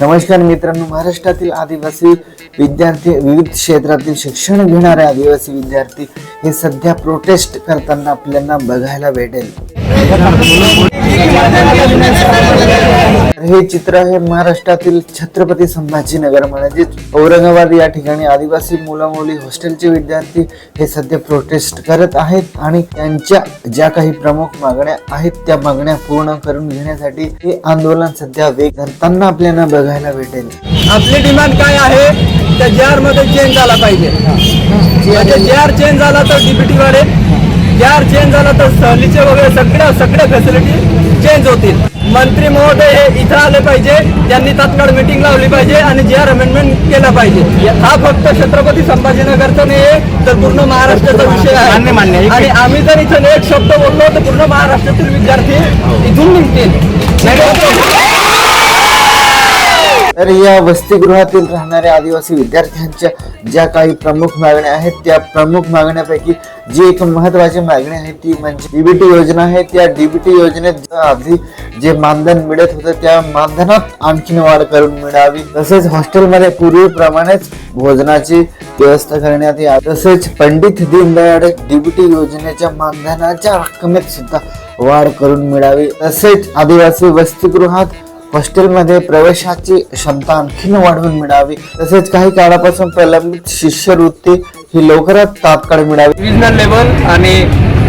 नमस्कार मित्रांनो महाराष्ट्रातील आदिवासी विद्यार्थी विविध क्षेत्रातील शिक्षण घेणारे आदिवासी विद्यार्थी हे सध्या प्रोटेस्ट करताना आपल्याला बघायला भेटेल. हे चित्र आहे महाराष्ट्रातील छत्रपती संभाजीनगर म्हणजेच औरंगाबाद या ठिकाणी आदिवासी मुलं मुली हॉस्टेलचे विद्यार्थी हे सध्या प्रोटेस्ट करत आहेत आणि त्यांच्या ज्या काही प्रमुख मागण्या आहेत त्या मागण्या पूर्ण करून घेण्यासाठी हे आंदोलन सध्या वेग धरताना आपल्याला बघायला भेटेल. आपली डिमांड काय आहे? त्या जे मध्ये चेंज झाला पाहिजे. जे आर चेंज झाला तर डीपीटी वाढेल. आर चेंज झाला तर सहलीचे वगैरे सगळ्या सगळ्या फॅसिलिटी चेंज होतील. मंत्री महोदय हे इथं आले पाहिजे त्यांनी तात्काळ मिटिंग लावली पाहिजे आणि जे आर अमेंडमेंट केला पाहिजे. हा फक्त छत्रपती संभाजीनगरचा नाही तर पूर्ण महाराष्ट्राचा विषय आहे. मान्य आहे. आणि आम्ही जर इथं एक शब्द बोललो तर पूर्ण महाराष्ट्रातील विद्यार्थी इथून निघतील. तर या वसतिगृहातील राहणाऱ्या आदिवासी विद्यार्थ्यांच्या ज्या काही प्रमुख मागण्या आहेत त्या प्रमुख मागण्यापैकी जी एक महत्वाची मागणी आहे ती म्हणजे डीबीटी योजना आहे. त्या डीबीटी योजनेत आधी जे मानधन मिळत होतं त्या मानधनात आणखीन वाढ करून मिळावी. तसेच हॉस्टेलमध्ये पूर्वीप्रमाणेच भोजनाची व्यवस्था करण्यात यावी. तसेच पंडित दीनदयाळ डीबीटी योजनेच्या मानधनाच्या रकमेत सुद्धा वाढ करून मिळावी. तसेच आदिवासी वसतिगृहात हॉस्टेलमध्ये प्रवेशाची क्षमता आणखीन वाढवून मिळावी. तसेच काही काळापासून प्रलंबित शिष्यवृत्ती ही लवकरात तात्काळ मिळावी. रिजनल लेवल आणि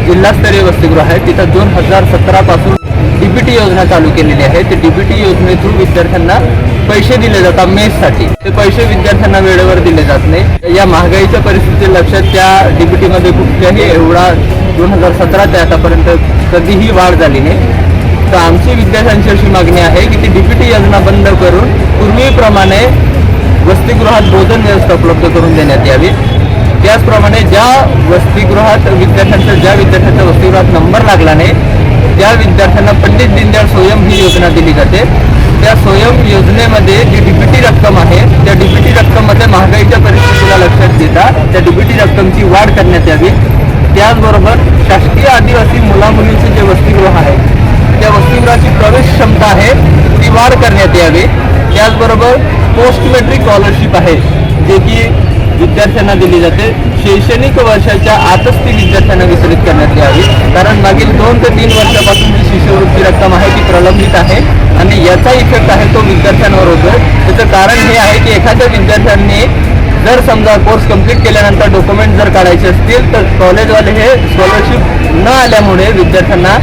जिल्हास्तरीय वसतिगृह आहे. तिथं दोन हजार सतरा पासून डीबीटी योजना चालू केलेली आहे. ते डीबीटी थ्रू विद्यार्थ्यांना पैसे दिले जातात मेससाठी. ते पैसे विद्यार्थ्यांना वेळेवर दिले जात नाही. या महागाईच्या परिस्थिती लक्षात त्या डीबीटी मध्ये कुठल्याही एवढा दोन हजार सतरा ते आतापर्यंत कधीही वाढ झाली नाही. तर आमची विद्यार्थ्यांची अशी मागणी आहे की ती डीपीटी योजना बंद करून पूर्वीप्रमाणे वसतिगृहात भोजन व्यवस्था उपलब्ध करून देण्यात यावी. त्याचप्रमाणे ज्या वसतिगृहात विद्यार्थ्यांचा ज्या विद्यार्थ्यांच्या वसतिगृहात नंबर लागला नाही त्या विद्यार्थ्यांना पंडित दीनदयाळ स्वयं ही योजना दिली जाते. त्या स्वयं योजनेमध्ये जी डीपीटी रक्कम आहे त्या डीपीटी रक्कममध्ये महागाईच्या परिस्थितीला लक्षात घेता त्या डीपीटी रक्कमची वाढ करण्यात यावी. त्याचबरोबर शासकीय आदिवासी मुलामुलींचे जे वसतिगृह आहे त्या वसतिगृहाची प्रवेश क्षमता आहे ती वाढ करण्यात यावी. त्याचबरोबर पोस्ट मेट्रिक स्कॉलरशिप आहे जे की विद्यार्थ्यांना दिली जाते. शैक्षणिक वर्षाच्या आतच ती विद्यार्थ्यांना वितरित करण्यात यावी. कारण मागील दोन ते तीन वर्षापासून जी शिष्यवृत्ती रक्कम आहे ती प्रलंबित आहे आणि याचा इफेक्ट आहे तो विद्यार्थ्यांवर होतो त्याचं कारण हे आहे की एखाद्या विद्यार्थ्यांनी जर समजा कोर्स कंप्लीट केल्यानंतर डॉक्युमेंट जर काढायचे असतील तर कॉलेजवाले हे स्कॉलरशिप न आल्यामुळे विद्यार्थ्यांना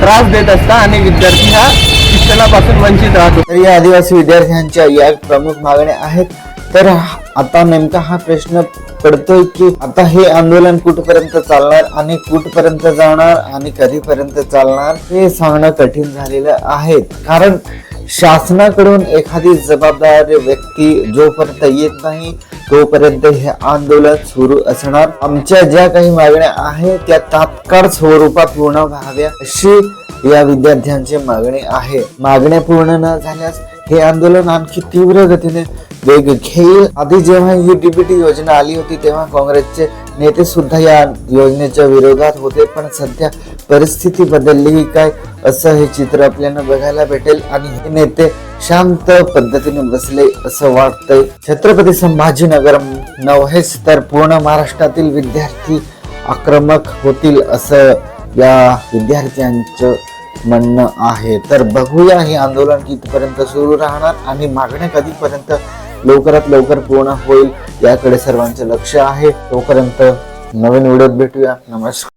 त्रास देत असता आणि विद्यार्थी हा शिक्षणापासून वंचित राहतो तर या आदिवासी विद्यार्थ्यांच्या या प्रमुख मागण्या आहेत. तर आता नेमका हा प्रश्न पडतोय की आता हे आंदोलन कुठपर्यंत चालणार आणि कुठपर्यंत जाणार आणि कधीपर्यंत चालणार हे सांगणं कठीण झालेलं आहे. कारण शासनाकडून एखादी जबाबदार व्यक्ती जोपर्यंत येत नाही तोपर्यंत हे आंदोलन सुरू असणार आमच्या ज्या काही मागण्या आहेत त्या तात्काळ स्वरूपात पूर्ण व्हाव्या अशी या विद्यार्थ्यांची मागणी आहे. मागण्या पूर्ण न झाल्यास हे आंदोलन आणखी तीव्र गतीने वेग घेईल. आधी जेव्हा ही डीबीटी योजना आली होती तेव्हा काँग्रेसचे नेते सुद्धा या योजनेच्या विरोधात होते पण सध्या परिस्थिती बदलली काय असं हे चित्र आपल्याला बघायला भेटेल. आणि हे नेते शांत पद्धतीने बसले असं वाटतंय. छत्रपती संभाजीनगर नव्हेच तर पूर्ण महाराष्ट्रातील विद्यार्थी आक्रमक होतील असं या विद्यार्थ्यांचं म्हणणं आहे. तर बघूया हे आंदोलन कितीपर्यंत सुरू राहणार आणि मागण्या कधीपर्यंत लवकरात लवकर पूर्ण होईल. याकडे सर्वांचे लक्ष आहे. तोपर्यंत नवीन व्हिडिओत भेटूया. नमस्कार.